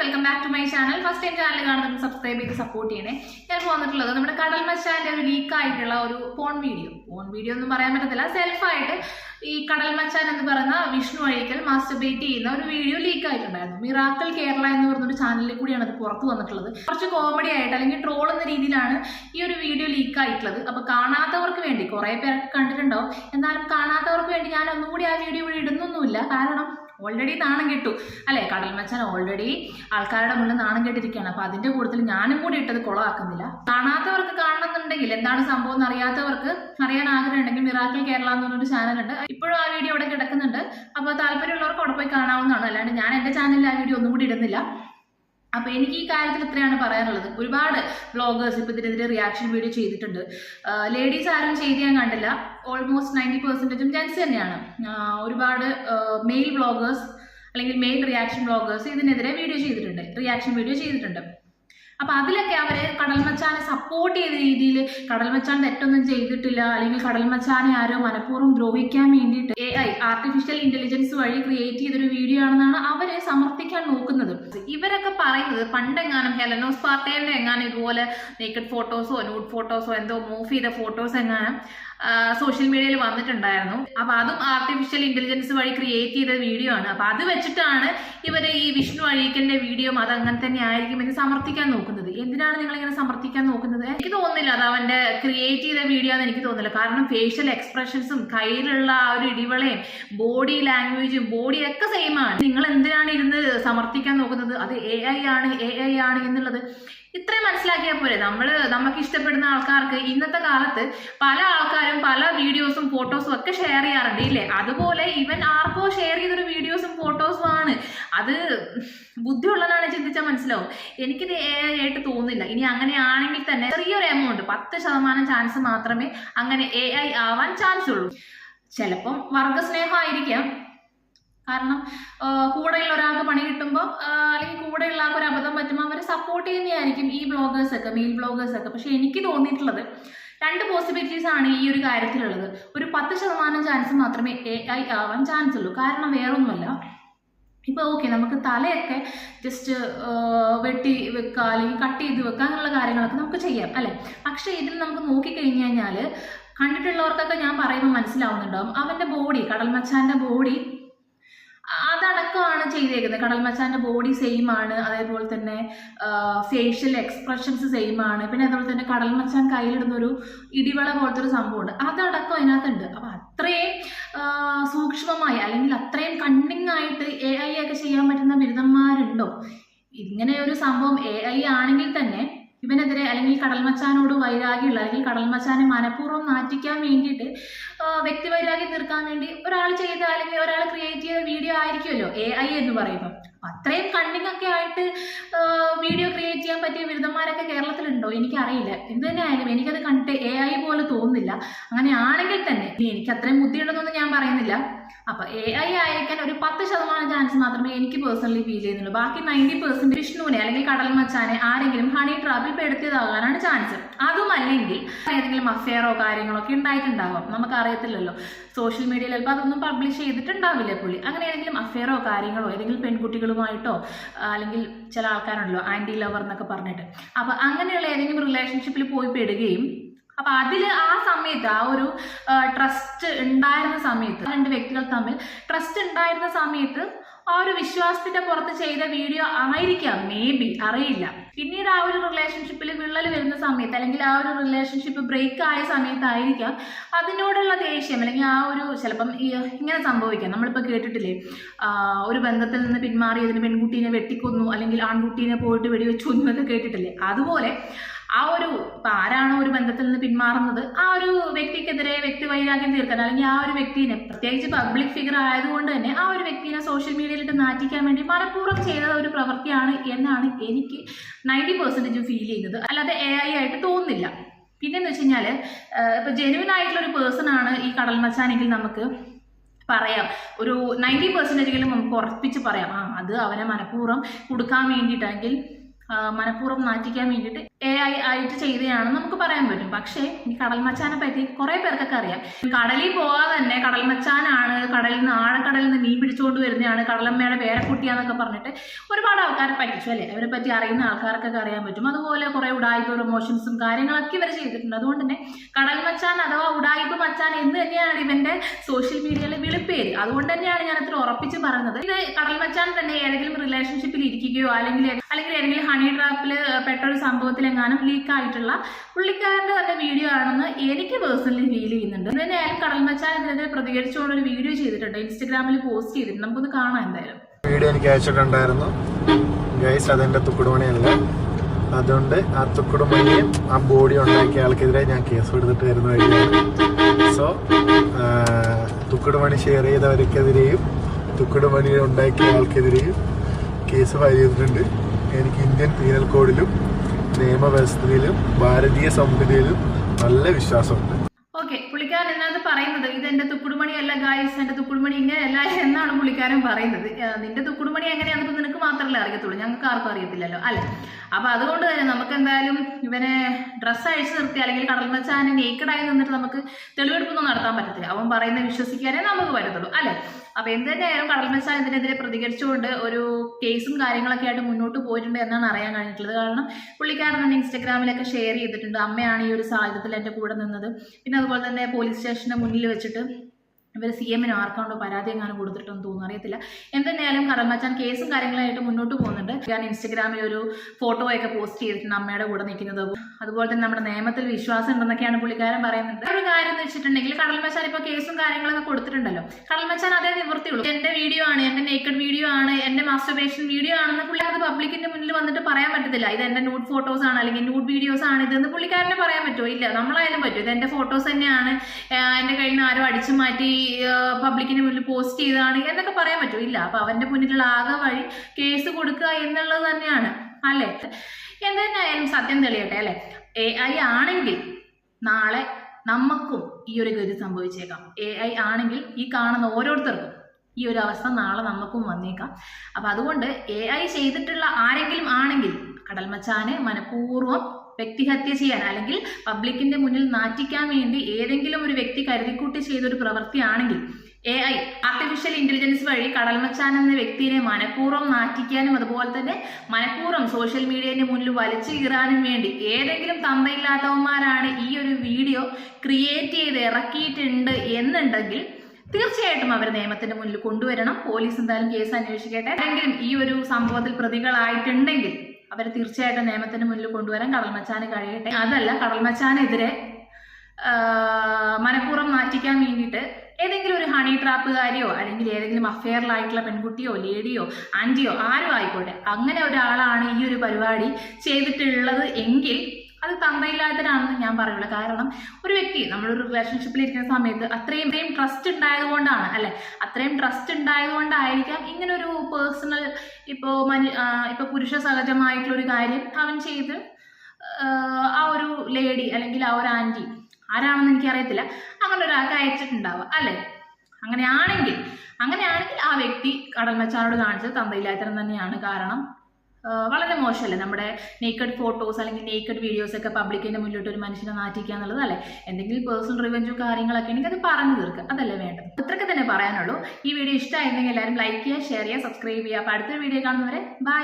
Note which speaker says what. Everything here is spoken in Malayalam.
Speaker 1: Welcome back to my channel first time channel കാണുന്നത് സബ്സ്ക്രൈബ് ചെയ്ത് സപ്പോർട്ട് ചെയ്യണേ. ഞാൻ വന്നിട്ടുള്ളത് നമ്മുടെ കടൽ മച്ചാന്റെ ഒരു ലീക്ക് ആയിട്ടുള്ള ഒരു ഫോൺ വീഡിയോ ഫോൺ വീഡിയോ ഒന്നും പറയാൻ പറ്റത്തില്ല. സെൽഫായിട്ട് ഈ കടൽ മച്ചാൻ എന്ന് പറയുന്ന വിഷ്ണു അഴിക്കൽ മാസ്റ്റർബേറ്റ് ചെയ്യുന്ന ഒരു വീഡിയോ ലീക്ക് ആയിട്ടുണ്ടായിരുന്നു. മിറാക്കൽ കേരള എന്ന് പറഞ്ഞൊരു ചാനലിൽ കൂടിയാണ് അത് പുറത്ത് വന്നിട്ടുള്ളത്. കുറച്ച് കോമഡി ആയിട്ട് അല്ലെങ്കിൽ ട്രോൾ എന്ന രീതിയിലാണ് ഈ ഒരു വീഡിയോ ലീക്ക് ആയിട്ടുള്ളത്. അപ്പൊ കാണാത്തവർക്ക് വേണ്ടി കുറെ പേരൊക്കെ കണ്ടിട്ടുണ്ടാവും. എന്നാലും കാണാത്തവർക്ക് വേണ്ടി ഞാൻ ഒന്നുകൂടി ആ വീഡിയോ ഇവിടെ ഇടുന്നൊന്നുമില്ല. കാരണം ഓൾറെഡി നാണം കെട്ടു. അല്ലേ? കടൽമച്ചൻ ഓൾറെഡി ആൾക്കാരുടെ മുന്നിൽ നാണം കെട്ടിരിക്കുകയാണ്. അപ്പൊ അതിന്റെ കൂടുതൽ ഞാനും കൂടി ഇട്ടത് കുളമാക്കുന്നില്ല കാണാത്തവർക്ക് കാണണമെന്നുണ്ടെങ്കിൽ എന്താണ് സംഭവം എന്ന് അറിയാത്തവർക്ക് അറിയാൻ ആഗ്രഹം ഉണ്ടെങ്കിൽ മിറാക്കിൾ കേരള എന്ന് പറഞ്ഞൊരു ചാനലുണ്ട് ഇപ്പോഴും ആ വീഡിയോ അവിടെ കിടക്കുന്നുണ്ട്. അപ്പോൾ താല്പര്യമുള്ളവർക്ക് അവിടെ പോയി കാണാവുന്നതാണ്. അല്ലാണ്ട് ഞാൻ എന്റെ ചാനലിൽ ആ വീഡിയോ ഒന്നും കൂടി ഇടുന്നില്ല. അപ്പോൾ എനിക്ക് ഈ കാര്യത്തിൽ ഇത്രയാണ് പറയാനുള്ളത്. ഒരുപാട് ബ്ലോഗേഴ്സ് ഇപ്പോൾ ഇതിനെതിരെ റിയാക്ഷൻ വീഡിയോ ചെയ്തിട്ടുണ്ട്. ലേഡീസ് ആരും ചെയ്ത് ഞാൻ കണ്ടില്ല. ഓൾമോസ്റ്റ് നയന്റി പെർസെന്റേജും ജെൻസ് തന്നെയാണ്. ഒരുപാട് മെയിൽ ബ്ലോഗേഴ്സ് അല്ലെങ്കിൽ മെയിൽ റിയാക്ഷൻ ബ്ലോഗേഴ്സ് ഇതിനെതിരെ വീഡിയോ ചെയ്തിട്ടുണ്ട്. റിയാക്ഷൻ വീഡിയോ ചെയ്തിട്ടുണ്ട്. അപ്പൊ അതിലൊക്കെ അവർ കടൽമച്ചാനെ സപ്പോർട്ട് ചെയ്ത രീതിയിൽ കടൽമച്ചാൻ തെറ്റൊന്നും ചെയ്തിട്ടില്ല. അല്ലെങ്കിൽ കടൽമച്ചാനെ ആരോ മനഃപൂർവം ദ്രോഹിക്കാൻ വേണ്ടിയിട്ട് എ ഐ ആർട്ടിഫിഷ്യൽ ഇന്റലിജൻസ് വഴി ക്രിയേറ്റ് ചെയ്തൊരു വീഡിയോ ആണെന്നാണ് അവരെ സമർത്ഥിക്കാൻ നോക്കുന്നത്. ഇവരൊക്കെ പറയുന്നത് പണ്ടെങ്ങാനും ഹെലനോസ് പാർട്ടേന്റെ എങ്ങാനും ഇതുപോലെ നേക്കഡ് ഫോട്ടോസോ നൂഡ് ഫോട്ടോസോ എന്തോ മൂവ് ചെയ്ത ഫോട്ടോസ് എങ്ങാനും സോഷ്യൽ മീഡിയയിൽ വന്നിട്ടുണ്ടായിരുന്നു. അപ്പൊ അതും ആർട്ടിഫിഷ്യൽ ഇന്റലിജൻസ് വഴി ക്രിയേറ്റ് ചെയ്ത വീഡിയോ ആണ്. അപ്പൊ അത് വെച്ചിട്ടാണ് ഇവർ ഈ വിഷ്ണു അഴീക്കലിന്റെ വീഡിയോ അത് അങ്ങനെ തന്നെ ആയിരിക്കും എന്ന് സമർത്ഥിക്കാൻ നോക്കുന്നത്. എന്തിനാണ് നിങ്ങൾ ഇങ്ങനെ സമർത്ഥിക്കാൻ നോക്കുന്നത്? എനിക്ക് തോന്നുന്നില്ല അത് അവന്റെ ക്രിയേറ്റ് ചെയ്ത വീഡിയോ എന്ന് എനിക്ക് തോന്നുന്നില്ല. കാരണം ഫേഷ്യൽ എക്സ്പ്രഷൻസും കയ്യിലുള്ള ആ ഒരു ഇടിവളയും ബോഡി ലാംഗ്വേജും ബോഡി ഒക്കെ സെയിം ആണ്. നിങ്ങൾ എന്തിനാണ് ഇരുന്ന് സമർത്ഥിക്കാൻ നോക്കുന്നത്? അത് എ ഐ ആണ് എ ഐ ആണ് എന്നുള്ളത് ഇത്രയും മനസ്സിലാക്കിയാൽ പോലെ നമ്മൾ നമുക്ക് ഇഷ്ടപ്പെടുന്ന ആൾക്കാർക്ക് ഇന്നത്തെ കാലത്ത് പല ആൾക്കാരും പല വീഡിയോസും ഫോട്ടോസും ഒക്കെ ഷെയർ ചെയ്യാറുണ്ട് ഇല്ലേ? അതുപോലെ ഇവൻ ആർക്കോ ഷെയർ ചെയ്തൊരു വീഡിയോസും ഫോട്ടോസും ആണ്. അത് ബുദ്ധിയുള്ളതാണ് ചിന്തിച്ചാൽ മനസ്സിലാവും. എനിക്കിത് എ ആയിട്ട് തോന്നുന്നില്ല. ഇനി അങ്ങനെ ആണെങ്കിൽ തന്നെ ചെറിയൊരു എമൗണ്ട് പത്ത് ശതമാനം ചാൻസ് മാത്രമേ അങ്ങനെ എ ആവാൻ ചാൻസ് ഉള്ളൂ. ചിലപ്പം വർഗസ്നേഹമായിരിക്കാം. കാരണം കൂടെയുള്ള ഒരാൾക്ക് പണി കിട്ടുമ്പോൾ അല്ലെങ്കിൽ കൂടെയുള്ള ആൾക്ക് ഒരു അബദ്ധം പറ്റുമ്പോൾ അവർ സപ്പോർട്ട് ചെയ്യുന്നതായിരിക്കും ഈ ബ്ലോഗേഴ്സ് ഒക്കെ മെയിൽ ബ്ലോഗേഴ്സ് ഒക്കെ. പക്ഷെ എനിക്ക് തോന്നിയിട്ടുള്ളത് രണ്ട് പോസിബിലിറ്റീസ് ആണ് ഈ ഒരു കാര്യത്തിലുള്ളത്. ഒരു പത്ത് ശതമാനം ചാൻസ് മാത്രമേ എ ഐ ആവാൻ ചാൻസ് ഉള്ളൂ. കാരണം വേറൊന്നുമല്ല. ഇപ്പൊ ഓക്കെ നമുക്ക് തലയൊക്കെ ജസ്റ്റ് വെട്ടി വെക്കുക അല്ലെങ്കിൽ കട്ട് ചെയ്ത് വെക്കുക അങ്ങനെയുള്ള കാര്യങ്ങളൊക്കെ നമുക്ക് ചെയ്യാം അല്ലേ? പക്ഷേ ഇതിൽ നമുക്ക് നോക്കിക്കഴിഞ്ഞ് കഴിഞ്ഞാൽ കണ്ടിട്ടുള്ളവർക്കൊക്കെ ഞാൻ പറയുമ്പോൾ മനസ്സിലാവുന്നുണ്ടാവും. അവന്റെ ബോഡി കടൽ മച്ചാന്റെ ബോഡി അതടക്കമാണ് ചെയ്തേക്കുന്നത്. കടൽ മച്ചാന്റെ ബോഡി സെയിം ആണ്. അതേപോലെ തന്നെ ഫേഷ്യൽ എക്സ്പ്രഷൻസ് സെയിം ആണ്. പിന്നെ അതുപോലെ തന്നെ കടൽ മച്ചാൻ കയ്യിലിടുന്ന ഒരു ഇടിവള പോലത്തെ ഒരു സംഭവമുണ്ട്. അതടക്കം അതിനകത്തുണ്ട്. അപ്പം അത്രയും സൂക്ഷ്മമായി അല്ലെങ്കിൽ അത്രയും കണ്ണിങ് ആയിട്ട് എ ഐ ഒക്കെ ചെയ്യാൻ പറ്റുന്ന ബിരുദന്മാരുണ്ടോ? ഇങ്ങനെ ഒരു സംഭവം എ ഐ ആണെങ്കിൽ തന്നെ ഇവനെതിരെ അല്ലെങ്കിൽ കടൽമച്ചാനോട് വൈരാഗ്യമുള്ള അല്ലെങ്കിൽ കടൽമച്ചാനെ മനഃപൂർവം നാറ്റിക്കാൻ വേണ്ടിയിട്ട് വ്യക്തി വൈരാഗ്യം തീർക്കാൻ വേണ്ടി ഒരാൾ ചെയ്ത അല്ലെങ്കിൽ ഒരാൾ ക്രിയേറ്റ് ചെയ്ത വീഡിയോ ആയിരിക്കുമല്ലോ എ ഐ എന്ന് പറയുമ്പോൾ അത്രയും കണ്ണിങ് ഒക്കെ ആയിട്ട് വീഡിയോ ക്രിയേറ്റ് ചെയ്യാൻ പറ്റിയ ബിരുദന്മാരൊക്കെ കേരളത്തിലുണ്ടോ? എനിക്കറിയില്ല. എന്ത് തന്നെ ആയാലും എനിക്കത് കണ്ടിട്ട് എ ഐ പോലെ തോന്നുന്നില്ല. അങ്ങനെയാണെങ്കിൽ തന്നെ. എനിക്ക് അത്രയും ബുദ്ധിയുണ്ടെന്നൊന്നും ഞാൻ പറയുന്നില്ല. അപ്പൊ എ ഐ ആയിരിക്കാൻ ഒരു പത്ത് ശതമാനം ചാൻസ് മാത്രമേ എനിക്ക് പേഴ്സണലി ഫീൽ ചെയ്യുന്നുള്ളൂ. ബാക്കി നയന്റി പെർസെന്റ് വിഷ്ണുവിനെ അല്ലെങ്കിൽ കടൽ മച്ചാനെ ആരെങ്കിലും ഹണി ട്രാപ്പിൽ പെടുത്തിയതാകാനാണ് ചാൻസ് അതുമല്ലെങ്കിൽ ഏതെങ്കിലും അഫെയറോ കാര്യങ്ങളോ ഒക്കെ ഉണ്ടായിട്ടുണ്ടാവാം. നമുക്ക് അറിയത്തില്ലല്ലോ സോഷ്യൽ മീഡിയയിൽ ചിലപ്പോൾ അതൊന്നും പബ്ലിഷ് ചെയ്തിട്ടുണ്ടാവില്ല പുള്ളി? അങ്ങനെ ഏതെങ്കിലും അഫെയറോ കാര്യങ്ങളോ ഏതെങ്കിലും പെൺകുട്ടികളുമായിട്ടോ അല്ലെങ്കിൽ ചില ആൾക്കാരുണ്ടല്ലോ ആന്റി ലവർ എന്നൊക്കെ പറഞ്ഞിട്ട്. അപ്പൊ അങ്ങനെയുള്ള ഏതെങ്കിലും റിലേഷൻഷിപ്പിൽ പോയി പെടുകയും അപ്പൊ അതിൽ ആ സമയത്ത് ആ ഒരു ട്രസ്റ്റ് ഉണ്ടായിരുന്ന സമയത്ത് രണ്ട് വ്യക്തികൾ തമ്മിൽ ട്രസ്റ്റ് ഉണ്ടായിരുന്ന സമയത്ത് ആ ഒരു വിശ്വാസത്തിന്റെ പുറത്ത് ചെയ്ത വീഡിയോ ആയിരിക്കാം. മേ ബി അറിയില്ല. പിന്നീട് ആ ഒരു റിലേഷൻഷിപ്പിൽ വിള്ളൽ വരുന്ന സമയത്ത് അല്ലെങ്കിൽ ആ ഒരു റിലേഷൻഷിപ്പ് ബ്രേക്ക് ആയ സമയത്തായിരിക്കാം അതിനോടുള്ള ദേഷ്യം അല്ലെങ്കിൽ ആ ഒരു ചിലപ്പം ഇങ്ങനെ സംഭവിക്കാം. നമ്മളിപ്പോൾ കേട്ടിട്ടില്ലേ? ഒരു ബന്ധത്തിൽ നിന്ന് പിന്മാറിയതിന് പെൺകുട്ടീനെ വെട്ടിക്കൊന്നു അല്ലെങ്കിൽ ആൺകുട്ടീനെ പോയിട്ട് വെടിവെച്ചു എന്നൊക്കെ കേട്ടിട്ടില്ലേ? അതുപോലെ ആ ഒരു ഇപ്പം ആരാണോ ഒരു ബന്ധത്തിൽ നിന്ന് പിന്മാറുന്നത് ആ ഒരു വ്യക്തിക്കെതിരെ വ്യക്തി വൈരാഗ്യം തീർക്കാൻ അല്ലെങ്കിൽ ആ ഒരു വ്യക്തിനെ പ്രത്യേകിച്ച് പബ്ലിക് ഫിഗർ ആയതുകൊണ്ട് തന്നെ ആ ഒരു വ്യക്തിനെ സോഷ്യൽ മീഡിയയിലിട്ട് നാറ്റിക്കാൻ വേണ്ടി മനഃപൂർവം ചെയ്ത ഒരു പ്രവൃത്തിയാണ് എന്നാണ് എനിക്ക് നയന്റി പെർസെന്റേജ് ഫീൽ ചെയ്യുന്നത്. അല്ലാതെ എ ഐ ആയിട്ട് തോന്നുന്നില്ല. പിന്നെന്ന് വെച്ച് കഴിഞ്ഞാൽ ഇപ്പൊ ജെനുവിൻ ആയിട്ടുള്ള ഒരു പേഴ്സൺ ആണ് ഈ കടൽ മച്ചാനെങ്കിൽ നമുക്ക് പറയാം. ഒരു നയന്റി പെർസെന്റേജെങ്കിലും നമുക്ക് ഉറപ്പിച്ച് പറയാം. ആ അത് അവനെ മനഃപൂർവം കൊടുക്കാൻ വേണ്ടിയിട്ടെങ്കിൽ ആ, മനഃപൂർവം നാറ്റിക്കാൻ വേണ്ടിയിട്ട് എ ഐ ആയിട്ട് ചെയ്തതാണെന്ന് നമുക്ക് പറയാൻ പറ്റും. പക്ഷേ ഈ കടൽ മച്ചാനെ പറ്റി കുറെ പേർക്കൊക്കെ അറിയാം. കടലിൽ പോകാതെ തന്നെ കടൽ മച്ചാനാണ് കടലിൽ നിന്ന് ആഴക്കടലിൽ നിന്ന് മീൻ പിടിച്ചുകൊണ്ട് വരുന്നതാണ് കടലമ്മയുടെ പേരക്കുട്ടിയാന്നൊക്കെ പറഞ്ഞിട്ട് ഒരുപാട് ആൾക്കാരെ പറ്റിച്ചു അല്ലേ? അവരെ പറ്റി അറിയുന്ന ആൾക്കാർക്കൊക്കെ അറിയാൻ പറ്റും. അതുപോലെ കുറെ ഉടായ്പ പ്രൊമോഷൻസും കാര്യങ്ങളൊക്കെ ഇവർ ചെയ്തിട്ടുണ്ട്. അതുകൊണ്ട് തന്നെ കടൽ മച്ചാൻ അഥവാ ഉടായ്പ മച്ചാൻ എന്ന് തന്നെയാണ് ഇവന്റെ സോഷ്യൽ മീഡിയയിലെ വിളിപ്പേര്. അതുകൊണ്ട് തന്നെയാണ് ഞാൻ ഇത്ര ഉറപ്പിച്ച് പറയുന്നത്. ഇത് കടൽ മച്ചാൻ തന്നെ ഏതെങ്കിലും റിലേഷൻഷിപ്പിൽ ഇരിക്കുകയോ അല്ലെങ്കിൽ അല്ലെങ്കിൽ ഏതെങ്കിലും ഹണി ട്രാപ്പിൽ പെട്ട ഒരു സംഭവത്തിലെങ്ങാനും ലീക്ക് ആയിട്ടുള്ള പുള്ളിക്കാരന്റെ തന്നെ വീഡിയോ ആണെന്ന് എനിക്ക് പേഴ്സണലി ഫീൽ ചെയ്യുന്നുണ്ട്. ഇന്ന് തന്നെ അയാൾ കടൽ മച്ചാൻ ഇതിനെതിരെ പ്രതികരിച്ചുകൊണ്ട് ഒരു വീഡിയോ ചെയ്തിട്ടുണ്ട്. ഇൻസ്റ്റഗ്രാമിൽ പോസ്റ്റ് ചെയ്തിട്ടുണ്ട്. നമുക്കൊന്ന് കാണാം എന്തായാലും.
Speaker 2: വീഡിയോ എനിക്ക് അയച്ചിട്ടുണ്ടായിരുന്നു. ഗൈസ് അതെന്റെ തുക്കുടുമണിയല്ല. അതുകൊണ്ട് ആ തുക്കുടുമണിയും ആ ബോഡി ഉണ്ടാക്കിയ ആൾക്കെതിരെ ഞാൻ കേസ് കൊടുത്തിട്ട് വരുന്ന വഴിയാണ്. സോ തുക്കുടുമണി ഷെയർ ചെയ്തവർക്കെതിരെയും തുക്കുടുമണി ഉണ്ടാക്കിയ ആൾക്കെതിരെയും കേസ് ഫയൽ ചെയ്തിട്ടുണ്ട്. എനിക്ക് ഇന്ത്യൻ പീനൽ കോഡിലും നിയമവ്യവസ്ഥയിലും ഭാരതീയ സംഹിതയിലും നല്ല വിശ്വാസമുണ്ട്.
Speaker 1: ഓക്കെ പുള്ളിക്കാരൻ എന്നത് പറയുന്നത്? ഇത് എന്റെ തുക്കുടുമണി അല്ല ഗായ്സ് എന്റെ തുക്കുടുമണി ഇങ്ങനെയല്ല എന്നാണ് പുള്ളിക്കാരൻ പറയുന്നത്. നിന്റെ തുക്കുടുമണി എങ്ങനെയാണെന്ന് നിനക്ക് മാത്രമല്ലേ അറിയത്തുള്ളൂ. ഞങ്ങൾക്ക് ആർക്കും അറിയത്തില്ലല്ലോ അല്ലെ? അപ്പൊ അതുകൊണ്ട് തന്നെ നമുക്ക് എന്തായാലും ഇവനെ ഡ്രസ്സ് അഴിച്ചു നിർത്തി അല്ലെങ്കിൽ കടൽ മച്ചാനെ നേക്കഡായി നിന്നിട്ട് നമുക്ക് തെളിവെടുപ്പൊന്നും നടത്താൻ പറ്റത്തില്ല. അവൻ പറയുന്ന വിശ്വസിക്കാനേ നമുക്ക് പറ്റത്തുള്ളൂ അല്ലെ? അപ്പൊ എന്ത് തന്നെയായാലും കടൽ മച്ചാൻ ഇതിനെതിരെ പ്രതികരിച്ചുകൊണ്ട് ഒരു കേസും കാര്യങ്ങളൊക്കെ ആയിട്ട് മുന്നോട്ട് പോയിട്ടുണ്ട് എന്നാണ് അറിയാൻ കഴിഞ്ഞിട്ടുള്ളത്. കാരണം പുള്ളിക്കാരൻ തന്നെ ഇൻസ്റ്റഗ്രാമിലൊക്കെ ഷെയർ ചെയ്തിട്ടുണ്ട്. അമ്മയാണ് ഈ ഒരു സാഹചര്യത്തിൽ എന്റെ കൂടെ നിന്നത്. പിന്നെ അതുപോലെ തന്നെ പോലീസ് സ്റ്റേഷന്റെ മുന്നിൽ വെച്ചിട്ട് ഇവർ സി എമ്മിന് ആർക്കാണ്ടോ പരാതി എങ്ങാനും കൊടുത്തിട്ടൊന്നും തോന്നുന്നു. അറിയത്തില്ല. എന്തെന്നായാലും കടമച്ചാൻ കേസും കാര്യങ്ങളായിട്ട് മുന്നോട്ട് പോകുന്നുണ്ട്. ഞാൻ ഇൻസ്റ്റഗ്രാമിൽ ഒരു ഫോട്ടോ ഒക്കെ പോസ്റ്റ് ചെയ്തിട്ടുണ്ട് അമ്മയുടെ കൂടെ നിൽക്കുന്നത്. അതുപോലെ തന്നെ നമ്മുടെ നിയമത്തിൽ വിശ്വാസം ഉണ്ടെന്നൊക്കെയാണ് പുള്ളിക്കാരൻ പറയുന്നത്. ഒരു കാര്യം എന്ന് വെച്ചിട്ടുണ്ടെങ്കിൽ കടൽമച്ചാൻ ഇപ്പോൾ കേസും കാര്യങ്ങളൊക്കെ കൊടുത്തിട്ടുണ്ടല്ലോ. കടൽമച്ചാൻ അതേ നിവൃത്തിയുള്ളൂ എന്റെ വീഡിയോ ആണ് എന്റെ നേക്കഡ് വീഡിയോ ആണ് എന്റെ മാസ്റ്റർബേഷൻ വീഡിയോ ആണെന്ന് പുള്ളി അത് പബ്ലിക്കിന്റെ മുന്നിൽ വന്നിട്ട് പറയാൻ പറ്റത്തില്ല. ഇത് എന്റെ ന്യൂഡ് ഫോട്ടോസ് ആണ് അല്ലെങ്കിൽ ന്യൂഡ് വീഡിയോസ് ആണ് ഇതെന്ന് പുള്ളിക്കാരനെ പറയാൻ പറ്റുമോ? ഇല്ല നമ്മളായാലും പറ്റും. ഇത് എന്റെ ഫോട്ടോസ് തന്നെയാണ്. എന്റെ കയ്യിൽ ആരും അടിച്ചു മാറ്റി പബ്ലിക്കിന് മുന്നിൽ പോസ്റ്റ് ചെയ്തതാണ് എന്നൊക്കെ പറയാൻ പറ്റുമോ ഇല്ല അപ്പൊ അവന്റെ മുന്നിലുള്ള ആകെ വഴി കേസ് കൊടുക്കുക എന്നുള്ളത് തന്നെയാണ് അല്ലേ? എന്തായാലും സത്യം തെളിയട്ടെ അല്ലെ? എ ഐ ആണെങ്കിൽ നാളെ നമുക്കും ഈ ഒരു ഗതി സംഭവിച്ചേക്കാം. എ ഐ ആണെങ്കിൽ ഈ കാണുന്ന ഓരോരുത്തർക്കും ഈ ഒരു അവസ്ഥ നാളെ നമുക്കും വന്നേക്കാം. അപ്പം അതുകൊണ്ട് എ ഐ ചെയ്തിട്ടുള്ള ആരെങ്കിലും ആണെങ്കിൽ കടൽമച്ചാനെ മനഃപൂർവം വ്യക്തിഹത്യ ചെയ്യാൻ അല്ലെങ്കിൽ പബ്ലിക്കിന്റെ മുന്നിൽ നാറ്റിക്കാൻ വേണ്ടി ഏതെങ്കിലും ഒരു വ്യക്തി കരുതിക്കൂട്ടി ചെയ്തൊരു പ്രവൃത്തിയാണെങ്കിൽ എ ഐ ആർട്ടിഫിഷ്യൽ ഇന്റലിജൻസ് വഴി കടൽമച്ചാൻ എന്ന വ്യക്തിയെ മനഃപൂർവം നാറ്റിക്കാനും അതുപോലെ തന്നെ മനഃപൂർവം സോഷ്യൽ മീഡിയന്റെ മുന്നിൽ വലിച്ചു കീറാനും വേണ്ടി ഏതെങ്കിലും തന്തയില്ലാത്തവന്മാരാണ് ഈ ഒരു വീഡിയോ ക്രിയേറ്റ് ചെയ്ത് ഇറക്കിയിട്ടുണ്ട് എന്നുണ്ടെങ്കിൽ തീർച്ചയായിട്ടും അവർ നിയമത്തിന്റെ മുന്നിൽ കൊണ്ടുവരണം. പോലീസ് എന്തായാലും കേസ് അന്വേഷിക്കട്ടെ. ആരെങ്കിലും ഈ ഒരു സംഭവത്തിൽ പ്രതികളായിട്ടുണ്ടെങ്കിൽ അവരെ തീർച്ചയായിട്ടും നിയമത്തിന് മുന്നിൽ കൊണ്ടുവരാൻ കടൽമച്ചാന് കഴിയട്ടെ. അതല്ല കടൽമച്ചാനെതിരെ മനഃപൂർവം നാറ്റിക്കാൻ വേണ്ടിയിട്ട് ഏതെങ്കിലും ഒരു ഹണി ട്രാപ്പുകാരിയോ അല്ലെങ്കിൽ ഏതെങ്കിലും അഫെയറിലായിട്ടുള്ള പെൺകുട്ടിയോ ലേഡിയോ ആന്റിയോ ആരും ആയിക്കോട്ടെ. അങ്ങനെ ഒരാളാണ് ഈ ഒരു പരിപാടി ചെയ്തിട്ടുള്ളത് എങ്കിൽ അത് തന്തയില്ലാത്തതാണെന്ന് ഞാൻ പറയുള്ളൂ. കാരണം ഒരു വ്യക്തി നമ്മളൊരു റിലേഷൻഷിപ്പിൽ ഇരിക്കുന്ന സമയത്ത് അത്രയും ഇത്രയും ട്രസ്റ്റ് ഉണ്ടായതുകൊണ്ടാണ് അല്ലെ? അത്രയും ട്രസ്റ്റ് ഉണ്ടായതുകൊണ്ടായിരിക്കാം ഒരു പേഴ്സണൽ ഇപ്പോൾ മനു ഇപ്പൊ പുരുഷ സഹജമായിട്ടുള്ള ഒരു കാര്യം അവൻ ചെയ്ത് ആ, ഒരു ലേഡി അല്ലെങ്കിൽ ആ ഒരു ആന്റി ആരാണെന്ന് എനിക്കറിയത്തില്ല. അങ്ങനെ ഒരാൾക്ക് അയച്ചിട്ടുണ്ടാവുക അല്ലേ? അങ്ങനെയാണെങ്കിൽ അങ്ങനെയാണെങ്കിൽ ആ വ്യക്തി കടൽമച്ചാനോട് കാണിച്ചത് തന്തയില്ലാത്തരം തന്നെയാണ്. കാരണം വളരെ മോശമല്ലേ? നമ്മുടെ നേക്കഡ് ഫോട്ടോസ് അല്ലെങ്കിൽ നേക്കഡ് വീഡിയോസ് ഒക്കെ പബ്ലിക്കിന്റെ മുന്നിലോട്ട് ഒരു മനുഷ്യനെ നാറ്റിക്കുക എന്നുള്ളത് അല്ലേ? എന്തെങ്കിലും പേഴ്സണൽ റിവെഞ്ചോ കാര്യങ്ങളൊക്കെ ഉണ്ടെങ്കിൽ അത് പറഞ്ഞു തീർക്കുക. അതല്ലേ വേണ്ടത്? ഇത്രയൊക്കെ തന്നെ പറയാനുള്ളൂ. ഈ വീഡിയോ ഇഷ്ടമായിരുന്നെങ്കിൽ എല്ലാവരും ലൈക്ക് ചെയ്യുക ഷെയർ ചെയ്യുക സബ്സ്ക്രൈബ് ചെയ്യുക. അപ്പോൾ അടുത്ത വീഡിയോ കാണുന്നവരെ ബൈ